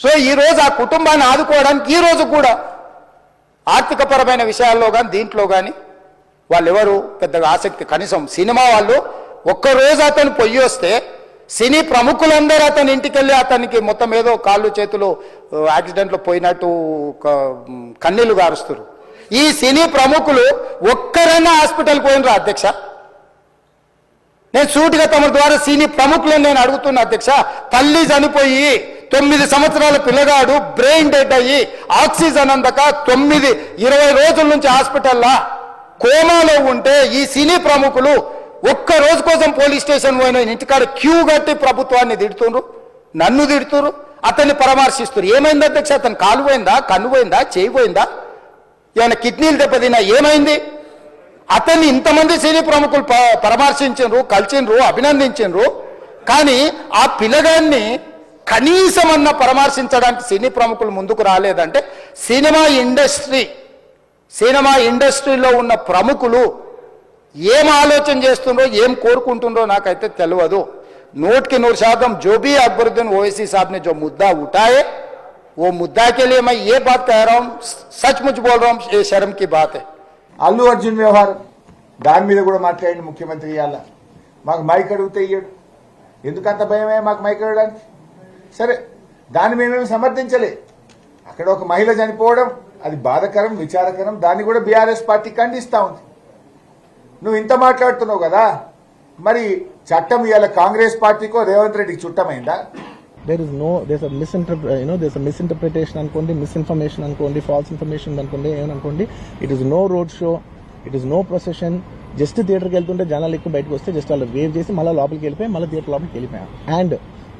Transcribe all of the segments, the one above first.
So ఈ రోజు ఆ కుటుంబాన్ని ఆదుకోవడానికి ఈ రోజు కూడా ఆర్థికపరమైన విషయాల్లో కానీ దీంట్లో కానీ వాళ్ళెవరు పెద్దగా ఆసక్తి కనీసం సినిమా వాళ్ళు ఒక్కరోజు అతను పొయ్యి వస్తే సినీ ప్రముఖులందరూ అతని ఇంటికి వెళ్ళి అతనికి మొత్తం ఏదో కాళ్ళు చేతులు యాక్సిడెంట్లో పోయినట్టు కన్నీళ్ళు గారుస్తారు ఈ సినీ ప్రముఖులు ఒక్కరైనా హాస్పిటల్ పోయినరా అధ్యక్ష? నేను సూటిగా తమ ద్వారా సినీ ప్రముఖులను నేను అడుగుతున్నా అధ్యక్ష తల్లి చనిపోయి తొమ్మిది సంవత్సరాల పిల్లగాడు బ్రెయిన్ డెడ్ అయ్యి ఆక్సిజన్ అందక తొమ్మిది ఇరవై రోజుల నుంచి హాస్పిటల్లా కోమాలో ఉంటే ఈ సినీ ప్రముఖులు ఒక్క రోజు కోసం పోలీస్ స్టేషన్ పోయిన ఇంటికాడ క్యూ కట్టి ప్రభుత్వాన్ని తిడుతుండ్రు నన్ను తిడుతురు అతన్ని పరామర్శిస్తున్నారు ఏమైంది అధ్యక్ష? అతను కాలు పోయిందా? కన్ను పోయిందా? చేయి పోయిందా? ఏమైనా కిడ్నీలు దెబ్బతిన్నా? ఏమైంది? అతన్ని ఇంతమంది సినీ ప్రముఖులు పరామర్శించు కలిసిండ్రు అభినందించిండ్రు. కానీ ఆ పిల్లగాన్ని కనీసమన్నా పరామర్శించడానికి సినీ ప్రముఖులు ముందుకు రాలేదంటే సినిమా ఇండస్ట్రీ సినిమా ఇండస్ట్రీలో ఉన్న ప్రముఖులు ఏం ఆలోచన చేస్తుండ్రో ఏం కోరుకుంటుండ్రో నాకైతే తెలియదు నూటికి నూరు శాతం जो भी अकबरुद्दीन ओवैसी साहब ने जो मुद्दा उठाए वो मुद्दा के लिए मैं ये बात कह रहा हूँ सचमुच बोल रहा हूँ ये शर्म की बात है అల్లు అర్జున్ వ్యవహారం దాని మీద కూడా మాట్లాడింది ముఖ్యమంత్రి ఇవాళ మాకు మైక్ అడిగితే ఇయ్యడు ఎందుకంత భయమే మాకు మైక్ అడగడానికి సరే దాన్ని మేమేమి సమర్థించలే. అక్కడ ఒక మహిళ చనిపోవడం అది బాధకరం విచారకరం. దాన్ని కూడా బీఆర్ఎస్ పార్టీ ఖండిస్తా ఉంది. నువ్వు ఇంత మాట్లాడుతున్నావు కదా మరి చట్టం ఇవాళ కాంగ్రెస్ పార్టీకో రేవంత్ రెడ్డికి చుట్టమైందా? There is no this a this misinterpretation అనుకోండి మిస్ఇన్ఫర్మేషన్ అనుకోండి ఫాల్స్ ఇన్ఫర్మేషన్ అనుకోండి ఏమనుకోండి it is no road show it is no procession just థియేటర్కి వెళ్తుంటే జనాలు ఎక్కువ బయటకు వస్తే జస్ట్ వాళ్ళు వేవ్ చేసి మళ్ళీ లోపలికి వెళ్ళిపోయి మళ్ళీ థియేటర్ లోపలికి వెళ్ళిపోయాం. అండ్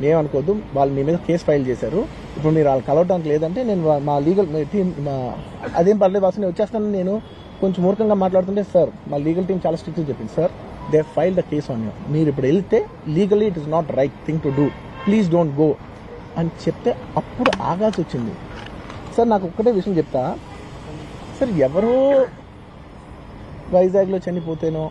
ఏమనుకోవద్దు వాళ్ళు మీ మీద కేసు ఫైల్ చేశారు. ఇప్పుడు మీరు వాళ్ళు కలవడానికి లేదంటే నేను మా లీగల్ టీం మా అదేం పర్లేదు అసలు నేను వచ్చేస్తాను. నేను కొంచెం మూర్ఖంగా మాట్లాడుతుంటే సార్ మా లీగల్ టీం చాలా స్ట్రిక్ట్ చెప్పింది sir. They file the case on you మీరు ఇప్పుడు వెళ్తే legally it is not right thing to do. Please don't go. అని చెప్తే అప్పుడు ఆగాల్సి వచ్చింది. సార్ నాకు ఒక్కటే విషయం చెప్తా. సార్ ఎవరో వైజాగ్లో చనిపోతేనో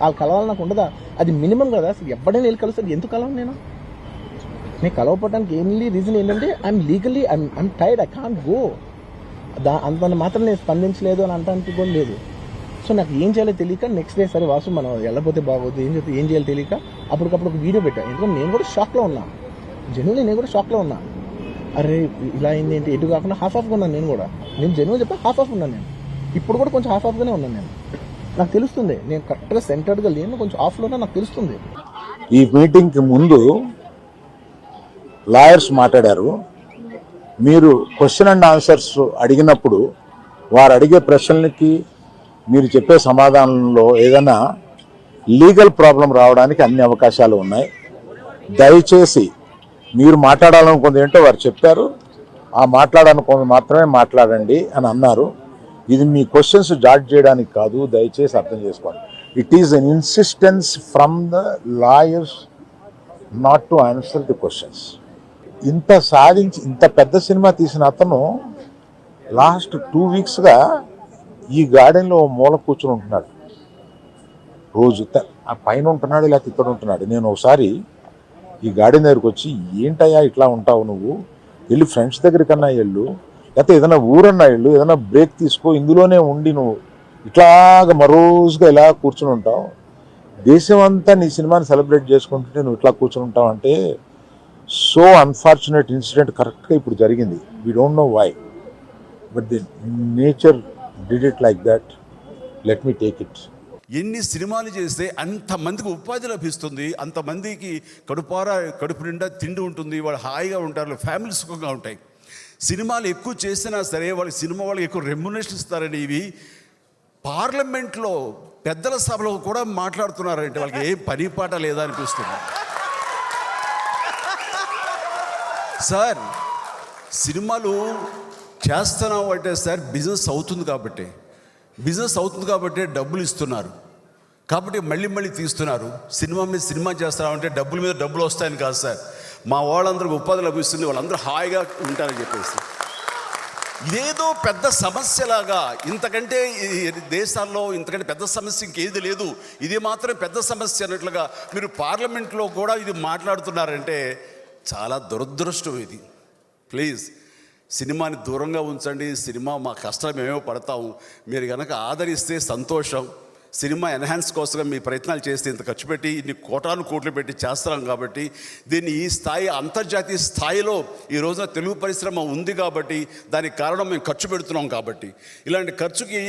వాళ్ళు కలవాలి నాకు ఉండదా? అది మినిమం కదా అసలు ఎవడైనా వెళ్ళి కలుస్తారు. ఎందుకు కలవను నేను? నేను కలవపడడానికి ఏంలీ రీజన్ ఏంటంటే I'm legally I'm I'm tired I can't go దా అంత మాత్రం నేను స్పందించలేదు అని అంటానికి కూడా లేదు. సో నాకు ఏం చేయాలో తెలియక నెక్స్ట్ డే సరే వాసు మనం వెళ్ళపోతే బాగోదు ఏం చెప్పి ఏం చేయాలో తెలియక అప్పటికప్పుడు ఒక వీడియో పెట్టాను ఎందుకంటే నేను కూడా షాక్లో ఉన్నా. జనువులు నేను కూడా షాక్లో ఉన్నా. అరే ఇలా అయింది ఏంటి? ఎటు కాకుండా హాఫ్ ఆఫ్గా ఉన్నాను నేను కూడా. నేను జనువులు చెప్పి హాఫ్ ఆఫ్ ఉన్నాను నేను. ఇప్పుడు కూడా కొంచెం హాఫ్ ఆఫ్గానే ఉన్నాను నేను. నాకు తెలుస్తుంది. నేను కరెక్ట్గా సెంటర్గా లేను కొంచెం ఆఫ్లోనే నాకు తెలుస్తుంది. ఈ మీటింగ్కి ముందు లాయర్స్ మాట్లాడారు. మీరు క్వశ్చన్ అండ్ ఆన్సర్స్ అడిగినప్పుడు వారు అడిగే ప్రశ్నలకి మీరు చెప్పే సమాధానంలో ఏదైనా లీగల్ ప్రాబ్లం రావడానికి అన్ని అవకాశాలు ఉన్నాయి. దయచేసి మీరు మాట్లాడాలనుకుంది ఏంటో వారు చెప్పారు. ఆ మాట్లాడాలనుకుంది మాత్రమే మాట్లాడండి అని అన్నారు. ఇది మీ క్వశ్చన్స్ జాడ్ చేయడానికి కాదు దయచేసి అర్థం చేసుకోండి. It is an insistence from the lawyers not to answer the questions ఇంత సాధించి ఇంత పెద్ద సినిమా తీసిన అతను లాస్ట్ టూ వీక్స్గా ఈ గార్డెన్లో మూల కూర్చుని ఉంటున్నాడు. రోజు త- ఆ పైన ఉంటున్నాడు లేకపోతే ఇక్కడ ఉంటున్నాడు. నేను ఒకసారి ఈ గార్డెన్ దగ్గరికి వచ్చి ఏంటయ్యా ఇట్లా ఉంటావు నువ్వు? వెళ్ళి ఫ్రెండ్స్ దగ్గరికన్నా వెళ్ళు. లేకపోతే ఏదైనా ఊరన్నా వెళ్ళు ఏదైనా బ్రేక్ తీసుకో ఇందులోనే ఉండి నువ్వు ఇట్లాగ మరోజుగా ఇలా కూర్చుని ఉంటావు. దేశం అంతా నీ సినిమాని సెలబ్రేట్ చేసుకుంటుంటే నువ్వు ఇట్లా కూర్చుని ఉంటావు అంటే సో అన్ఫార్చునేట్ ఇన్సిడెంట్ కరెక్ట్గా ఇప్పుడు జరిగింది. We don't know why but the nature did it like that let me take it ఎన్ని సినిమాలు చేస్తే అంతమందికి ఉపాధి లభిస్తుంది అంతమందికి కడుపారా కడుపు నిండా తిండి ఉంటుంది వాళ్ళు హాయిగా ఉంటారు ఫ్యామిలీ సుఖంగా ఉంటాయి. సినిమాలు ఎక్కువ చేసినా సరే వాళ్ళకి సినిమా వాళ్ళకి ఎక్కువ రెమ్యునేషన్ ఇస్తారని ఇవి పార్లమెంట్లో పెద్దల సభలో కూడా మాట్లాడుతున్నారంటే వాళ్ళకి ఏం పని పాట లేదా అనిపిస్తుంది. సార్ సినిమాలు చేస్తున్నాం అంటే సార్ బిజినెస్ అవుతుంది కాబట్టి బిజినెస్ అవుతుంది కాబట్టి డబ్బులు ఇస్తున్నారు. కాబట్టి మళ్ళీ మళ్ళీ తీస్తున్నారు. సినిమా మీద సినిమా చేస్తున్నామంటే డబ్బుల మీద డబ్బులు వస్తాయని కాదు సార్. మా వాళ్ళందరికీ ఉపాధి లభిస్తుంది వాళ్ళందరూ హాయిగా ఉంటారని చెప్పేసి. ఇదేదో పెద్ద సమస్యలాగా ఇంతకంటే దేశాల్లో ఇంతకంటే పెద్ద సమస్య ఇంకేది లేదు. ఇది మాత్రం పెద్ద సమస్య అన్నట్లుగా మీరు పార్లమెంట్లో కూడా ఇది మాట్లాడుతున్నారంటే చాలా దురదృష్టం ఇది. ప్లీజ్ సినిమాని దూరంగా ఉంచండి సినిమా మా కష్టాలు మేమే పడతాము. మీరు కనుక ఆదరిస్తే సంతోషం. సినిమా ఎన్హాన్స్ కోసం మీ ప్రయత్నాలు చేస్తే ఇంత ఖర్చు పెట్టి ఇన్ని కోటాను కోట్లు పెట్టి చేస్తాం కాబట్టి దీన్ని ఈ స్థాయి అంతర్జాతీయ స్థాయిలో ఈ రోజున తెలుగు పరిశ్రమ ఉంది కాబట్టి దానికి కారణం మేము ఖర్చు పెడుతున్నాం కాబట్టి. ఇలాంటి ఖర్చుకి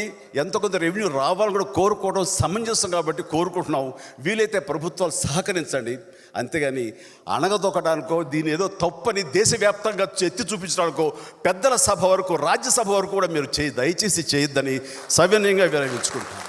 ఎంత కొంత రెవెన్యూ రావాలని కూడా కోరుకోవడం సమంజసం కాబట్టి కోరుకుంటున్నాం. వీలైతే ప్రభుత్వాలు సహకరించండి. అంతేగాని అణగదొక్కడానికో దీని ఏదో తప్పని దేశవ్యాప్తంగా ఎత్తి చూపించడానికో పెద్దల సభ వరకు రాజ్యసభ వరకు కూడా మీరు చేయి దయచేసి చేయొద్దని సవినయంగా విరమించుకుంటున్నాను